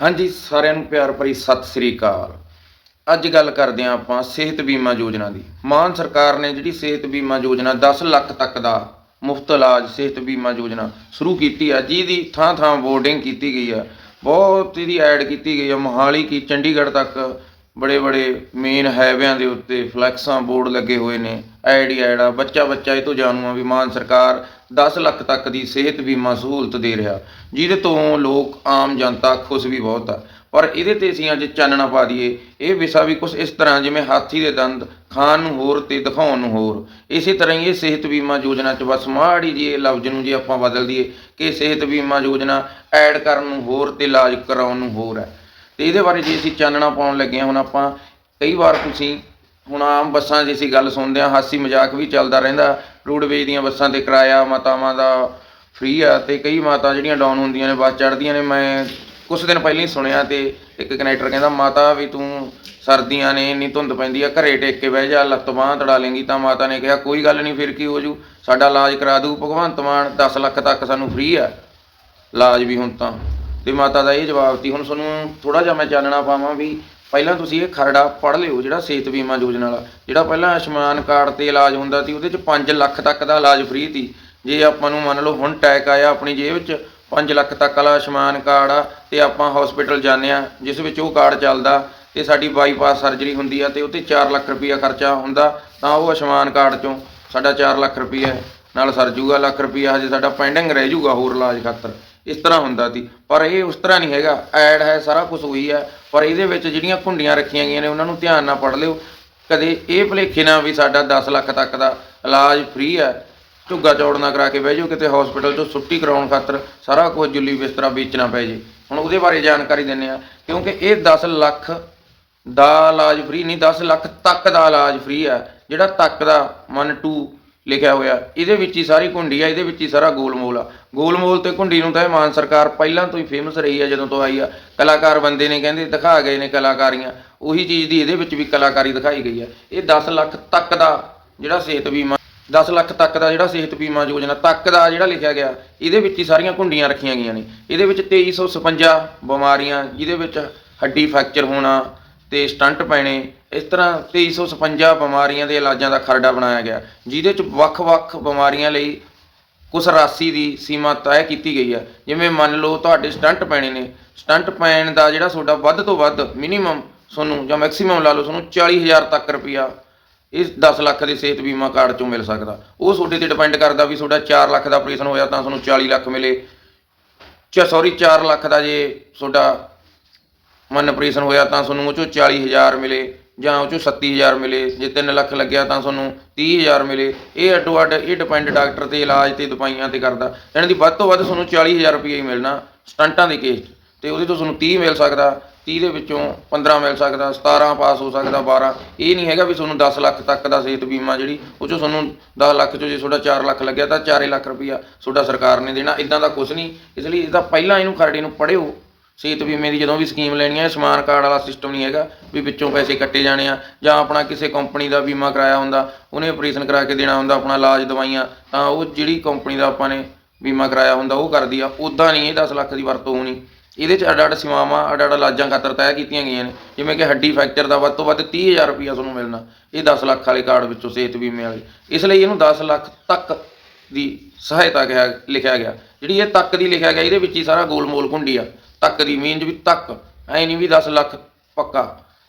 ਹਾਂਜੀ, ਸਾਰਿਆਂ ਨੂੰ ਪਿਆਰ ਭਰੀ ਸਤਿ ਸ੍ਰੀ ਅਕਾਲ। ਅੱਜ ਗੱਲ ਕਰਦੇ ਹਾਂ ਆਪਾਂ ਸਿਹਤ ਬੀਮਾ ਯੋਜਨਾ ਦੀ। ਮਾਨ ਸਰਕਾਰ ਨੇ ਜਿਹੜੀ ਸਿਹਤ ਬੀਮਾ ਯੋਜਨਾ 10 ਲੱਖ ਤੱਕ ਦਾ ਮੁਫਤ ਇਲਾਜ ਸਿਹਤ ਬੀਮਾ ਯੋਜਨਾ ਸ਼ੁਰੂ ਕੀਤੀ ਆ, ਜਿਹਦੀ ਥਾਂ ਥਾਂ ਬੋਰਡਿੰਗ ਕੀਤੀ ਗਈ ਆ, ਬਹੁਤ ਇਹਦੀ ਐਡ ਕੀਤੀ ਗਈ ਆ, ਮੋਹਾਲੀ ਕੀ, ਚੰਡੀਗੜ੍ਹ ਤੱਕ ਬੜੇ ਬੜੇ ਮੇਨ ਹਾਈਵਿਆਂ ਦੇ ਉੱਤੇ ਫਲੈਕਸਾਂ ਬੋਰਡ ਲੱਗੇ ਹੋਏ ਨੇ ਐਡ ਹੀ ਐਡ ਆ ਬੱਚਾ ਬੱਚਾ ਇਹ ਤੋਂ ਜਾਣੂ ਆ ਵੀ ਮਾਨ ਸਰਕਾਰ 10 ਲੱਖ ਤੱਕ ਦੀ ਸਿਹਤ ਬੀਮਾ ਸਹੂਲਤ ਦੇ ਰਿਹਾ, ਜਿਹਦੇ ਤੋਂ ਲੋਕ ਆਮ ਜਨਤਾ ਖੁਸ਼ ਵੀ ਬਹੁਤ ਆ। ਪਰ ਇਹਦੇ ਤੇ ਅਸੀਂ ਅੱਜ ਚਾਨਣਾ ਪਾ ਦਈਏ, ਇਹ ਵਿਸ਼ਾ ਵੀ ਕੁਝ ਇਸ ਤਰ੍ਹਾਂ ਜਿਵੇਂ ਹਾਥੀ ਦੇ ਦੰਦ ਖਾਣ ਨੂੰ ਹੋਰ ਤੇ ਦਿਖਾਉਣ ਨੂੰ ਹੋਰ। ਇਸੇ ਤਰ੍ਹਾਂ ਹੀ ਇਹ ਸਿਹਤ ਬੀਮਾ ਯੋਜਨਾ ਚ ਬਸ ਮਾੜੀ ਜੀ ਇਹ ਲਫ਼ਜ਼ ਨੂੰ ਜੇ ਆਪਾਂ ਬਦਲ ਦਈਏ ਕਿ ਸਿਹਤ ਬੀਮਾ ਯੋਜਨਾ ਐਡ ਕਰਨ ਨੂੰ ਹੋਰ ਤੇ ਇਲਾਜ ਕਰਾਉਣ ਨੂੰ ਹੋਰ ਹੈ। ਤੇ ਇਹਦੇ ਬਾਰੇ ਜੇ ਅਸੀਂ ਚਾਨਣਾ ਪਾਉਣ ਲੱਗੇ ਹਾਂ, ਹੁਣ ਆਪਾਂ ਕਈ ਵਾਰ ਤੁਸੀਂ ਹੁਣ ਆਮ ਬੱਸਾਂ ਦੀ ਅਸੀਂ ਗੱਲ ਸੁਣਦੇ ਹਾਂ, ਹਾਸੀ ਮਜ਼ਾਕ ਵੀ ਚੱਲਦਾ ਰਹਿੰਦਾ, ਰੋਡਵੇਜ ਦੀਆਂ ਬੱਸਾਂ ਤੇ ਕਿਰਾਇਆ ਮਾਤਾਵਾਂ ਦਾ ਫ੍ਰੀ ਆ ਤੇ ਕਈ ਮਾਤਾ ਜਿਹੜੀਆਂ ਡਾਊਨ ਹੁੰਦੀਆਂ ਨੇ, ਬੱਸ ਚੜ੍ਹਦੀਆਂ ਨੇ, ਮੈਂ ਕੁਝ ਦਿਨ ਪਹਿਲਾਂ ਹੀ ਸੁਣਿਆ ਤੇ ਇੱਕ ਕਨੈਕਟਰ ਕਹਿੰਦਾ, ਮਾਤਾ ਵੀ ਤੂੰ ਸਰਦੀਆਂ ਨੇ, ਇੰਨੀ ਧੁੰਦ ਪੈਂਦੀ ਆ, ਘਰੇ ਟੇਕ ਕੇ ਬਹਿ ਜਾ, ਲੱਤ ਬਾਂਹ ਤੜਾ ਲੇਂਗੀ। ਤਾਂ ਮਾਤਾ ਨੇ ਕਿਹਾ, ਕੋਈ ਗੱਲ ਨਹੀਂ, ਫਿਰ ਕੀ ਹੋ ਜੂ? ਸਾਡਾ ਇਲਾਜ ਕਰਾ ਦੂ ਭਗਵੰਤ ਮਾਨ 10 ਲੱਖ ਤੱਕ ਸਾਨੂੰ ਫ੍ਰੀ ਆ, ਇਲਾਜ ਵੀ ਹੁਣ ਤਾਂ। ਤੇ ਮਾਤਾ ਦਾ ਇਹ ਜਵਾਬ ਸੀ, ਹੁਣ ਤੁਹਾਨੂੰ ਥੋੜਾ ਜਿਹਾ ਮੈਂ ਚਾਨਣਾ ਪਾਵਾਂ ਵੀ ਪਹਿਲਾਂ ਤੁਸੀਂ ਇਹ ਖਰੜਾ ਪੜ੍ਹ ਲਿਓ, ਜਿਹੜਾ ਸਿਹਤ ਬੀਮਾ ਯੋਜਨਾ ਵਾਲਾ, ਜਿਹੜਾ ਪਹਿਲਾਂ ਆਯੁਸ਼ਮਾਨ ਕਾਰਡ ਤੇ ਇਲਾਜ ਹੁੰਦਾ ਸੀ, ਉਹਦੇ ਚ 5 ਲੱਖ ਤੱਕ ਦਾ ਇਲਾਜ ਫ੍ਰੀ ਸੀ। ਜੇ ਆਪਾਂ ਨੂੰ ਮੰਨ ਲਓ ਹੁਣ ਟੈਕ ਆਇਆ ਆਪਣੀ ਜੇਬ 'ਚ 5 ਲੱਖ ਤੱਕ ਵਾਲਾ ਆਯੁਸ਼ਮਾਨ ਕਾਰਡ ਆ, ਤੇ ਆਪਾਂ ਹਸਪੀਟਲ ਜਾਂਦੇ ਆ ਜਿਸ ਵਿੱਚ ਉਹ ਕਾਰਡ ਚੱਲਦਾ, ਤੇ ਸਾਡੀ ਬਾਈਪਾਸ ਸਰਜਰੀ ਹੁੰਦੀ ਆ, ਤੇ ਉੱਤੇ 4 ਲੱਖ ਰੁਪਈਆ ਖਰਚਾ ਹੁੰਦਾ, ਤਾਂ ਉਹ ਆਯੁਸ਼ਮਾਨ ਕਾਰਡ ਚੋਂ ਸਾਡਾ 4 ਲੱਖ ਰੁਪਈਆ ਨਾਲ ਸਰ ਜੂਗਾ ਲੱਖ ਰੁਪਈਆ ਹਜੇ ਸਾਡਾ ਪੈਂਡਿੰਗ ਰਹਿ ਜੂਗਾ ਹੋਰ ਇਲਾਜ ਖਾਤਰ। ਇਸ ਤਰ੍ਹਾਂ ਹੁੰਦਾ ਸੀ। ਪਰ ਇਹ ਉਸ ਤਰ੍ਹਾਂ ਨਹੀਂ ਹੈਗਾ। ਐਡ ਹੈ, ਸਾਰਾ ਕੁਝ ਹੋਈ ਹੈ। ਪਰ ਇਹਦੇ ਵਿੱਚ ਜਿਹੜੀਆਂ ਕੁੰਡੀਆਂ ਰੱਖੀਆਂ ਗਈਆਂ ਨੇ, ਉਹਨਾਂ ਨੂੰ ਧਿਆਨ ਨਾਲ ਪੜ੍ਹ ਲਿਓ। ਕਦੇ ਇਹ ਭੁਲੇਖੇ ਨਾ ਵੀ ਸਾਡਾ 10 ਲੱਖ ਤੱਕ ਦਾ ਇਲਾਜ ਫ੍ਰੀ ਹੈ। ਝੁੱਗਾ ਚੌੜਨਾ ਕਰਾ ਕੇ ਬਹਿ ਜਾਓ ਕਿਤੇ ਹਸਪੀਟਲ ਤੋਂ ਛੁੱਟੀ ਕਰਾਉਣ ਖਾਤਰ। ਸਾਰਾ ਕੁਝ ਜੁੱਲੀ ਬਿਸਤਰਾ ਵੇਚਣਾ ਪੈ ਜੇ। ਹੁਣ ਉਹਦੇ ਬਾਰੇ ਜਾਣਕਾਰੀ ਦਿੰਨੇ ਆ ਕਿਉਂਕਿ ਇਹ 10 ਲੱਖ ਦਾ ਇਲਾਜ ਫ੍ਰੀ ਨਹੀਂ 10 ਲੱਖ ਤੱਕ ਦਾ ਇਲਾਜ ਫ੍ਰੀ ਹੈ। ਜਿਹੜਾ ਤੱਕ ਦਾ ਮਨ ਟੂ ਲਿਖਿਆ ਹੋਇਆ। ਇਹਦੇ ਵਿੱਚ ਹੀ ਸਾਰੀ ਘੁੰਡੀ ਆ, ਇਹਦੇ ਵਿੱਚ ਹੀ ਸਾਰਾ ਗੋਲਮੋਲ ਆ। ਗੋਲਮੋਲ ਤੇ ਘੁੰਡੀ ਨੂੰ ਤਾਂ ਇਹ ਮਾਨ ਸਰਕਾਰ ਪਹਿਲਾਂ ਤੋਂ ਹੀ ਫੇਮਸ ਰਹੀ ਆ, ਜਦੋਂ ਤੋਂ ਆਈ ਆ। ਕਲਾਕਾਰ ਬੰਦੇ ਨੇ ਕਹਿੰਦੇ ਦਿਖਾ ਗਏ ਨੇ ਕਲਾਕਾਰੀਆਂ। ਉਹੀ ਚੀਜ਼ ਦੀ ਇਹਦੇ ਵਿੱਚ ਵੀ ਕਲਾਕਾਰੀ ਦਿਖਾਈ ਗਈ ਆ। ਇਹ 10 ਲੱਖ ਤੱਕ ਦਾ ਜਿਹੜਾ ਸਿਹਤ ਬੀਮਾ 10 ਲੱਖ ਤੱਕ ਦਾ ਜਿਹੜਾ ਸਿਹਤ ਬੀਮਾ ਯੋਜਨਾ, ਤੱਕ ਦਾ ਜਿਹੜਾ ਲਿਖਿਆ ਗਿਆ, ਇਹਦੇ ਵਿੱਚ ਹੀ ਸਾਰੀਆਂ ਘੁੰਡੀਆਂ ਰੱਖੀਆਂ ਗਈਆਂ ਨੇ। ਇਹਦੇ ਵਿੱਚ 2356 ਬਿਮਾਰੀਆਂ, ਜਿਹਦੇ ਵਿੱਚ ਹੱਡੀ ਫ੍ਰੈਕਚਰ ਹੋਣਾ ਤੇ ਸਟੰਟ ਪੈਣੇ ਇਸ ਤਰ੍ਹਾਂ 2356 ਬਿਮਾਰੀਆਂ ਦੇ ਇਲਾਜਾਂ ਦਾ ਖਰੜਾ ਬਣਾਇਆ ਗਿਆ। ਜਿਹਦੇ ਚ ਵੱਖ-ਵੱਖ ਬਿਮਾਰੀਆਂ ਲਈ ਕੁਝ ਰਾਸ਼ੀ ਦੀ ਸੀਮਾ ਤੈਅ ਕੀਤੀ ਗਈ ਹੈ ਜਿਵੇਂ ਮੰਨ ਲਓ ਤੁਹਾਡੇ ਸਟੰਟ ਪੈਣੇ ਨੇ। ਸਟੰਟ ਪੈਣ ਦਾ ਜਿਹੜਾ ਤੁਹਾਡਾ ਵੱਧ ਤੋਂ ਵੱਧ ਮਿਨੀਮਮ ਤੁਹਾਨੂੰ ਜਾਂ ਮੈਕਸਿਮਮ ਲਾ ਲਓ ਤੁਹਾਨੂੰ 40000 ਤੱਕ ਰੁਪਿਆ ਇਸ 10 ਲੱਖ ਦੇ ਸਿਹਤ ਬੀਮਾ ਕਾਰਡ ਚੋਂ ਮਿਲ ਸਕਦਾ। ਉਹ ਤੁਹਾਡੇ ਤੇ ਡਿਪੈਂਡ ਕਰਦਾ ਵੀ ਤੁਹਾਡਾ 4 ਲੱਖ ਦਾ ਆਪਰੇਸ਼ਨ ਹੋਇਆ ਤਾਂ ਤੁਹਾਨੂੰ 40 ਲੱਖ ਮਿਲੇ। ਚਾ ਸੌਰੀ 4 ਲੱਖ ਦਾ ਜੇ ਤੁਹਾਡਾ ਮਨ ਆਪਰੇਸ਼ਨ ਹੋਇਆ ਤਾਂ ਤੁਹਾਨੂੰ ਉਹ ਚੋਂ 40000 ਮਿਲੇ। ਜਾਂ ਉਹ ਚੋਂ 37000 ਮਿਲੇ, ਜੇ 3 ਲੱਖ ਲੱਗਿਆ ਤਾਂ ਤੁਹਾਨੂੰ 30000 ਮਿਲੇ। ਇਹ ਅੱਡੋ ਅੱਡ, ਇਹ ਡਿਪੈਂਡ ਡਾਕਟਰ ਤੇ ਇਲਾਜ ਤੇ ਦਵਾਈਆਂ ਤੇ ਕਰਦਾ। ਯਾਨੀ ਦੀ ਵੱਧ ਤੋਂ ਵੱਧ ਤੁਹਾਨੂੰ 40000 ਰੁਪਏ ਹੀ ਮਿਲਣਾ ਸਟੰਟਾਂ ਦੇ ਕੇਸ 'ਚ। ਤੇ ਉਹਦੇ ਤੋਂ ਤੁਹਾਨੂੰ 30 ਮਿਲ ਸਕਦਾ 30 ਦੇ ਵਿੱਚੋਂ 15 ਮਿਲ ਸਕਦਾ 17 ਪਾਸ ਹੋ ਸਕਦਾ 12 ਇਹ ਨਹੀਂ ਹੈਗਾ ਵੀ ਤੁਹਾਨੂੰ 10 ਲੱਖ ਤੱਕ ਦਾ ਸਿਹਤ ਬੀਮਾ ਜਿਹੜੀ, ਉਹ ਚੋਂ ਤੁਹਾਨੂੰ 10 ਲੱਖ ਚੋਂ ਜੇ ਤੁਹਾਡਾ 4 ਲੱਖ ਲੱਗਿਆ ਤਾਂ 4 ਲੱਖ ਰੁਪਈਆ ਤੁਹਾਡਾ ਸਰਕਾਰ ਨੇ ਦੇਣਾ। ਇਦਾਂ ਦਾ ਕੁਝ ਨਹੀਂ। ਇਸ ਲਈ ਇਹਦਾ ਪਹਿਲਾਂ ਇਹਨੂੰ ਖਰੜੇ ਨੂੰ ਪੜਿਓ ਸਿਹਤ ਬੀਮੇ ਦੀ ਜਦੋਂ ਵੀ ਸਕੀਮ ਲੈਣੀ ਹੈ ਸਮਾਨ ਕਾਰਡ ਵਾਲਾ ਸਿਸਟਮ ਨਹੀਂ ਹੈਗਾ ਵੀ ਵਿੱਚੋਂ ਪੈਸੇ ਕੱਟੇ ਜਾਣੇ ਆ ਜਾਂ ਆਪਣਾ ਕਿਸੇ ਕੰਪਨੀ ਦਾ ਬੀਮਾ ਕਰਾਇਆ ਹੁੰਦਾ, ਉਹਨੇ ਆਪਰੇਸ਼ਨ ਕਰਾ ਕੇ ਦੇਣਾ ਹੁੰਦਾ, ਆਪਣਾ ਇਲਾਜ ਦਵਾਈਆਂ, ਤਾਂ ਉਹ ਜਿਹੜੀ ਕੰਪਨੀ ਦਾ ਆਪਾਂ ਨੇ ਬੀਮਾ ਕਰਾਇਆ ਹੁੰਦਾ, ਉਹ ਕਰਦੀ ਆ ਉਦਾਂ ਨਹੀਂ ਇਹ 10 ਲੱਖ ਦੀ ਵਰਤੋਂ ਹੋਣੀ। ਇਹਦੇ ਚ ਅੱਡ-ਅੱਡ ਸੀਮਾਵਾਂ, ਅੱਡ-ਅੱਡ ਇਲਾਜਾਂ ਖਾਤਰ ਤੈਅ ਕੀਤੀਆਂ ਗਈਆਂ ਨੇ, ਜਿਵੇਂ ਕਿ ਹੱਡੀ ਫ੍ਰੈਕਚਰ ਦਾ ਵੱਧ ਤੋਂ ਵੱਧ 30000 ਰੁਪਇਆ ਤੁਹਾਨੂੰ ਮਿਲਣਾ, ਇਹ 10 ਲੱਖ ਵਾਲੇ ਕਾਰਡ ਵਿੱਚੋਂ ਸਿਹਤ ਬੀਮੇ ਵਾਲੇ। ਇਸ ਲਈ ਇਹਨੂੰ 10 ਲੱਖ ਤੱਕ ਦੀ ਸਹਾਇਤਾ ਕਿਹਾ, ਲਿਖਿਆ ਗਿਆ। ਜਿਹੜੀ ਇਹ ਤੱਕ ਦੀ ਲਿਖਿਆ ਗਿਆ, ਇਹਦੇ ਵਿੱਚ ਹੀ ਸਾਰਾ ਗੋਲਮੋਲ ਘੁੰਡੀ ਆ। ਤੱਕ ਦੀ ਮੀਨਜ ਵੀ ਤੱਕ, ਐ ਨਹੀਂ ਵੀ 10 ਲੱਖ ਪੱਕਾ।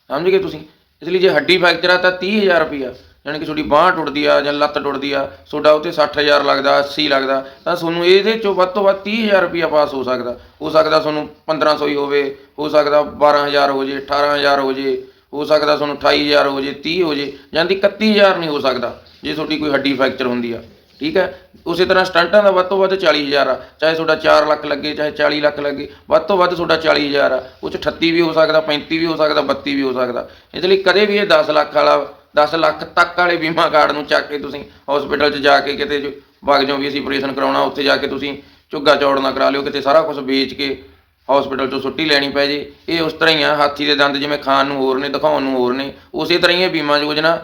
ਸਮਝ ਗਏ ਤੁਸੀਂ? ਇਸ ਲਈ ਜੇ ਹੱਡੀ ਫ੍ਰੈਕਚਰ ਆ ਤਾਂ 30000 ਰੁਪਇਆ ਯਾਨੀ ਕਿ ਤੁਹਾਡੀ ਬਾਹ ਟੁੱਟਦੀ ਆ ਜਾਂ ਲੱਤ ਟੁੱਟਦੀ ਆ, ਤੁਹਾਡਾ ਉੱਤੇ 60000 ਲੱਗਦਾ 80 ਲੱਗਦਾ, ਤਾਂ ਤੁਹਾਨੂੰ ਇਹਦੇ ਚੋਂ ਵੱਧ ਤੋਂ ਵੱਧ 30000 ਰੁਪਇਆ ਪਾਸ ਹੋ ਸਕਦਾ। ਹੋ ਸਕਦਾ ਤੁਹਾਨੂੰ 1500 ਹੀ ਹੋਵੇ, ਹੋ ਸਕਦਾ 12000 ਹੋ ਜੇ 18000 ਹੋ ਜੇ, ਹੋ ਸਕਦਾ ਤੁਹਾਨੂੰ 28000 ਹੋ ਜੇ 30 ਹੋ ਜੇ, ਜਾਂ ਦੀ 31000 ਨਹੀਂ ਹੋ ਸਕਦਾ, ਜੇ ਤੁਹਾਡੀ ਕੋਈ ਹੱਡੀ ਫ੍ਰੈਕਚਰ ਹੁੰਦੀ ਆ। ਠੀਕ ਹੈ? ਉਸੇ ਤਰ੍ਹਾਂ ਸਟੰਟਾਂ ਦਾ ਵੱਧ ਤੋਂ ਵੱਧ 40000 ਆ। ਚਾਹੇ ਤੁਹਾਡਾ 4 ਲੱਖ ਲੱਗੇ, ਚਾਹੇ 40 ਲੱਖ ਲੱਗੇ, ਵੱਧ ਤੋਂ ਵੱਧ ਤੁਹਾਡਾ 40000 ਆ। ਉਹ ਚ 38 ਵੀ ਹੋ ਸਕਦਾ 35 ਵੀ ਹੋ ਸਕਦਾ 32 ਵੀ ਹੋ ਸਕਦਾ। ਇਸ ਲਈ ਕਦੇ ਵੀ ਇਹ 10 ਲੱਖ ਵਾਲਾ 10 ਲੱਖ ਤੱਕ ਵਾਲੇ ਬੀਮਾ ਕਾਰਡ ਨੂੰ ਚੱਕ ਕੇ ਤੁਸੀਂ ਹਸਪੀਟਲ 'ਚ ਜਾ ਕੇ ਕਿਤੇ ਜੋ ਵਗ ਜਾਓ ਵੀ ਅਸੀਂ ਆਪਰੇਸ਼ਨ ਕਰਾਉਣਾ, ਉੱਥੇ ਜਾ ਕੇ ਤੁਸੀਂ ਝੁੱਗਾ ਚੌੜ ਨਾ ਕਰਾ ਲਿਓ, ਕਿਤੇ ਸਾਰਾ ਕੁਝ ਵੇਚ ਕੇ ਹਸਪੀਟਲ 'ਚੋਂ ਛੁੱਟੀ ਲੈਣੀ ਪੈ ਜੇ। ਇਹ ਉਸ ਤਰ੍ਹਾਂ ਹੀ ਆ, ਹਾਥੀ ਦੇ ਦੰਦ ਜਿਵੇਂ ਖਾਣ ਨੂੰ ਹੋਰ ਨੇ, ਦਿਖਾਉਣ ਨੂੰ ਹੋਰ ਨੇ, ਉਸੇ ਤਰ੍ਹਾਂ ਹੀ ਇਹ ਬੀਮਾ ਯੋਜਨਾ,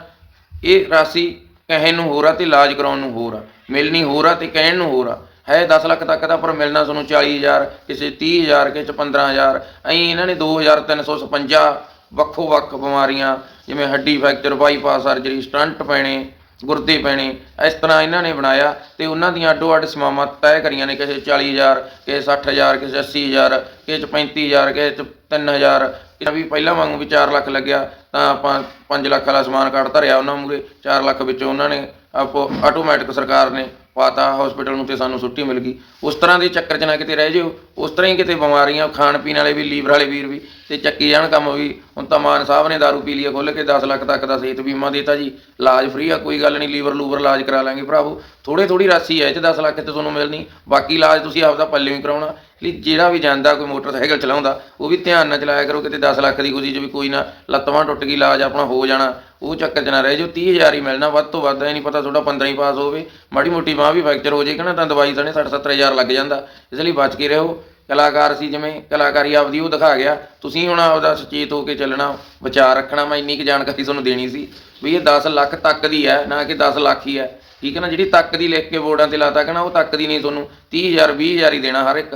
ਇਹ ਰਾਸ਼ੀ ਕਹਿਣ ਨੂੰ ਹੋਰ ਆ ਤੇ ਇਲਾਜ ਕਰਾਉਣ ਨੂੰ ਹੋਰ ਆ। ਮਿਲਣੀ ਹੋਰ ਆ ਤੇ ਕਹਿਣ ਨੂੰ ਹੋਰ ਆ। ਹੈ 10 ਲੱਖ ਤੱਕ ਦਾ ਪਰ ਮਿਲਣਾ ਤੁਹਾਨੂੰ 40000 ਕਿਸੇ 30000 ਕਿਸੇ 'ਚ 15000 ਐਂ ਇਹਨਾਂ ਨੇ 2356 ਵੱਖੋ ਵੱਖ ਬਿਮਾਰੀਆਂ, ਜਿਵੇਂ ਹੱਡੀ ਫ੍ਰੈਕਚਰ, ਬਾਈਪਾਸ ਸਰਜਰੀ, ਸਟੰਟ ਪੈਣੇ, ਗੁਰਦੇ ਪੈਣੇ, ਇਸ ਤਰ੍ਹਾਂ ਇਹਨਾਂ ਨੇ ਬਣਾਇਆ ਤੇ ਉਹਨਾਂ ਦੀਆਂ ਅੱਡੋ ਅੱਡ ਸਮਾਵਾਂ ਤੈਅ ਕਰੀਆਂ ਨੇ, ਕਿਸੇ 40000 ਕਿਸੇ 60000 ਕਿਸੇ 80000 ਕਿਸੇ 'ਚ 35000 ਕਿਸੇ 'ਚ 3000 ਇਹ ਵੀ ਪਹਿਲਾਂ ਵਾਂਗੂ ਵੀ 4 ਲੱਖ ਲੱਗਿਆ, ਤਾਂ ਆਪਾਂ 5 ਲੱਖ ਵਾਲਾ ਸਮਾਨ ਕਾਰਡ ਧਰਿਆ ਉਹਨਾਂ ਮੂਰੇ 4 ਲੱਖ ਵਿੱਚੋਂ ਉਹਨਾਂ ਨੇ ਆਪੋ ਆਟੋਮੈਟਿਕ ਸਰਕਾਰ ਨੇ ਪਾਤਾ ਹਸਪੀਟਲ ਨੂੰ ਤੇ ਸਾਨੂੰ ਛੁੱਟੀ ਮਿਲ ਗਈ। ਉਸ ਤਰ੍ਹਾਂ ਦੇ ਚੱਕਰ 'ਚ ਨਾ ਕਿਤੇ ਰਹਿ ਜਿਓ, ਉਸ ਤਰ੍ਹਾਂ ਹੀ ਕਿਤੇ ਬਿਮਾਰੀਆਂ, ਖਾਣ ਪੀਣ ਵਾਲੇ ਵੀ, ਲੀਵਰ ਵਾਲੇ ਵੀਰ ਵੀ, ਤੇ ਚੱਕੀ ਜਾਣ ਕੰਮ ਵੀ, ਹੁਣ ਤਾਂ ਮਾਨ ਸਾਹਿਬ ਨੇ ਦਾਰੂ ਪੀ ਲਈ ਖੁੱਲ ਕੇ 10 ਲੱਖ ਤੱਕ ਦਾ ਸਿਹਤ ਬੀਮਾ ਦੇਤਾ ਜੀ। ਇਲਾਜ ਫ੍ਰੀ ਆ, ਕੋਈ ਗੱਲ ਨਹੀਂ, ਲੀਵਰ ਲੂਵਰ ਇਲਾਜ ਕਰਾ ਲਾਂਗੇ ਭਰਾਵੋ। ਥੋੜੇ ਥੋੜੀ ਰਾਸ਼ੀ ਹੈ ਇਹ 'ਚ 10 ਲੱਖ ਤੇ ਤੁਹਾਨੂੰ ਮਿਲਣੀ, ਬਾਕੀ ਇਲਾਜ ਤੁਸੀਂ ਆਪਦਾ ਪੱਲੇ ਹੀ ਕਰਾਉਣਾ। ਲਈ ਜਿਹੜਾ ਵੀ ਜਾਂਦਾ, ਕੋਈ ਮੋਟਰਸਾਈਕਲ ਚਲਾਉਂਦਾ, ਉਹ ਵੀ ਧਿਆਨ ਨਾਲ ਚਲਾਇਆ ਕਰੋ, ਕਿਤੇ 10 ਲੱਖ ਦੀ ਖੁਸ਼ੀ 'ਚ ਵੀ ਕੋਈ ਨਾ ਲੱਤਵਾਂ ਟੁੱਟ ਗਈ, ਇਲਾਜ ਆਪਣਾ ਹੋ ਜਾਣਾ, ਉਹ ਚੱਕਰ 'ਚ ਨਾ ਰਹਿ ਜਾਓ 30000 ਹੀ ਮਿਲਣਾ, ਵੱਧ ਤੋਂ ਵੱਧ ਇਹ ਨਹੀਂ ਪਤਾ ਤੁਹਾਡਾ 15 ਹੀ ਪਾਸ ਹੋਵੇ, ਮਾੜੀ ਮੋਟੀ ਬਾਂਹ ਵੀ ਫ੍ਰੈਕਚਰ ਹੋ ਜੇ ਕਿ ਨਾ ਤਾਂ ਦਵਾਈ ਸਣੇ 60 70000 ਲੱਗ ਜਾਂਦਾ, ਇਸ ਲਈ ਬਚ ਕੇ ਰਹੋ, ਕਲਾਕਾਰ ਸੀ ਜਿਵੇਂ, ਕਲਾਕਾਰੀ ਆਪਦੀ ਉਹ ਦਿਖਾ ਗਿਆ, ਤੁਸੀਂ ਹੁਣ ਆਪਦਾ ਸੁਚੇਤ ਹੋ ਕੇ ਚੱਲਣਾ, ਵਿਚਾਰ ਰੱਖਣਾ, ਮੈਂ ਇੰਨੀ ਕੁ ਜਾਣਕਾਰੀ ਤੁਹਾਨੂੰ ਦੇਣੀ ਸੀ, ਵੀ ਇਹ 10 ਲੱਖ ਤੱਕ ਦੀ ਹੈ, ਨਾ ਕਿ 10 ਲੱਖ ਹੀ ਹੈ, ਠੀਕ ਹੈ ਨਾ, ਜਿਹੜੀ ਤੱਕ ਦੀ ਲਿਖ ਕੇ ਬੋਰਡਾਂ ਤੇ ਲਾਤਾ ਕਿ ਨਾ ਉਹ ਤੱਕ ਦੀ ਨਹੀਂ ਤੁਹਾਨੂੰ 30000 20000 ਹੀ ਦੇਣਾ ਹਰ ਇੱਕ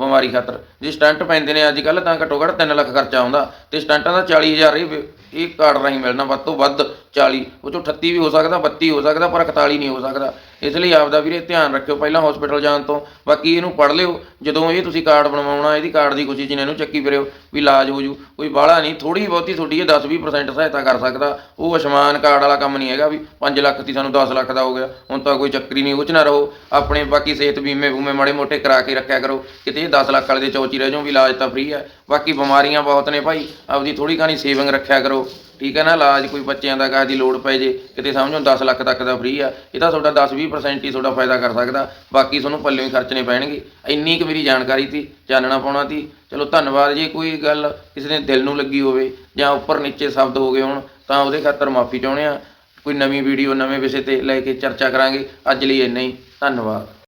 ਬਿਮਾਰੀ ਖਾਤਰ। ਜੇ ਸਟੰਟ ਪੈਂਦੇ ਨੇ ਅੱਜ ਕੱਲ ਤਾਂ ਘੱਟੋ ਘੱਟ 3 ਲੱਖ ਖਰਚਾ ਆਉਂਦਾ। ਤੇ ਸਟੰਟਾਂ ਦਾ 40000 ਇਹ ਇਹ ਕਾਰਡ ਰਾਹੀਂ ਮਿਲਣਾ, ਵੱਧ ਤੋਂ ਵੱਧ 40 ਉਹ ਚੋਂ 38 ਵੀ ਹੋ ਸਕਦਾ 32 ਹੋ ਸਕਦਾ, ਪਰ 41 ਨਹੀਂ ਹੋ ਸਕਦਾ। ਇਸ ਲਈ ਆਪਦਾ ਵੀਰੇ ਧਿਆਨ ਰੱਖਿਓ ਪਹਿਲਾਂ ਹਸਪੀਟਲ ਜਾਣ ਤੋਂ। ਬਾਕੀ ਇਹਨੂੰ ਪੜ੍ਹ ਲਿਓ। ਜਦੋਂ ਇਹ ਤੁਸੀਂ ਕਾਰਡ ਬਣਵਾਉਣਾ, ਇਹਦੀ ਕਾਰਡ ਦੀ ਖੁਸ਼ੀ 'ਚ ਇਹਨੂੰ ਚੱਕੀ ਫਿਰਿਓ ਵੀ ਇਲਾਜ ਹੋ ਜੂ। ਕੋਈ ਬਾਹਲਾ ਨਹੀਂ ਥੋੜੀ ਬਹੁਤੀ ਤੁਹਾਡੀ ਇਹ 10-20% ਸਹਾਇਤਾ ਕਰ ਸਕਦਾ। ਉਹ ਅਸ਼ਮਾਨ ਕਾਰਡ ਵਾਲਾ ਕੰਮ ਨਹੀਂ ਹੈਗਾ ਵੀ 5 ਲੱਖ ਦੀ ਸਾਨੂੰ 10 ਲੱਖ ਦਾ ਹੋ ਗਿਆ। ਹੁਣ ਤਾਂ ਕੋਈ ਚੱਕਰੀ ਨਹੀਂ, ਉਹ 'ਚ ਨਾ ਰਹੋ। ਆਪਣੇ ਬਾਕੀ ਸਿਹਤ ਬੀਮੇ ਬੂਮੇ ਮਾੜੇ ਮੋਟੇ ਕਰਾ ਕੇ ਰੱਖਿਆ ਕਰੋ। ਕਿਤੇ ਇਹ 10 ਲੱਖ ਵਾਲੇ ਦੇ ਚੌਚੀ ਰਹਿ ਜਾਓ ਵੀ ਇਲਾਜ ਤਾਂ ਫ੍ਰੀ ਹੈ ਬਾਕੀ ਬਿਮਾਰੀਆਂ ਬਹੁਤ ਨੇ ਭਾਈ। ਆਪਦੀ ਥੋੜੀ ਘਣੀ ਸੇਵਿੰਗ ਰੱਖਿਆ ਕਰੋ। ਠੀਕ ਹੈ ਨਾ, ਇਲਾਜ ਕੋਈ ਬੱਚਿਆਂ ਦਾ ਕਾਹ ਦੀ ਲੋੜ ਪੈ ਜੇ। ਕਿਤੇ ਸਮਝੋ 10 ਲੱਖ ਤੱਕ ਦਾ ਫ੍ਰੀ ਆ। ਇਹ ਤਾਂ ਤੁਹਾਡਾ 10-20% ਹੀ ਤੁਹਾਡਾ ਫਾਇਦਾ ਕਰ ਸਕਦਾ। ਬਾਕੀ ਤੁਹਾਨੂੰ ਪੱਲੇ ਹੀ ਖਰਚਣੇ ਪੈਣਗੇ। ਇੰਨੀ ਕੁ ਮੇਰੀ ਜਾਣਕਾਰੀ ਤੀ ਚਾਨਣਾ ਪਾਉਣਾ ਤੀ ਚਲੋ ਧੰਨਵਾਦ, ਜੇ ਕੋਈ ਗੱਲ ਕਿਸੇ ਦੇ ਦਿਲ ਨੂੰ ਲੱਗੀ ਹੋਵੇ ਜਾਂ ਉੱਪਰ ਨੀਚੇ ਸ਼ਬਦ ਹੋ ਗਏ ਹੋਣ, ਤਾਂ ਉਹਦੇ ਖਾਤਰ ਮਾਫੀ ਚਾਹੁੰਦੇ ਆ ਕੋਈ ਨਵੀਂ ਵੀਡੀਓ ਨਵੇਂ ਵਿਸ਼ੇ ਤੇ ਲੈ ਕੇ ਚਰਚਾ ਕਰਾਂਗੇ। ਅੱਜ ਲਈ ਇੰਨਾ ਹੀ। ਧੰਨਵਾਦ।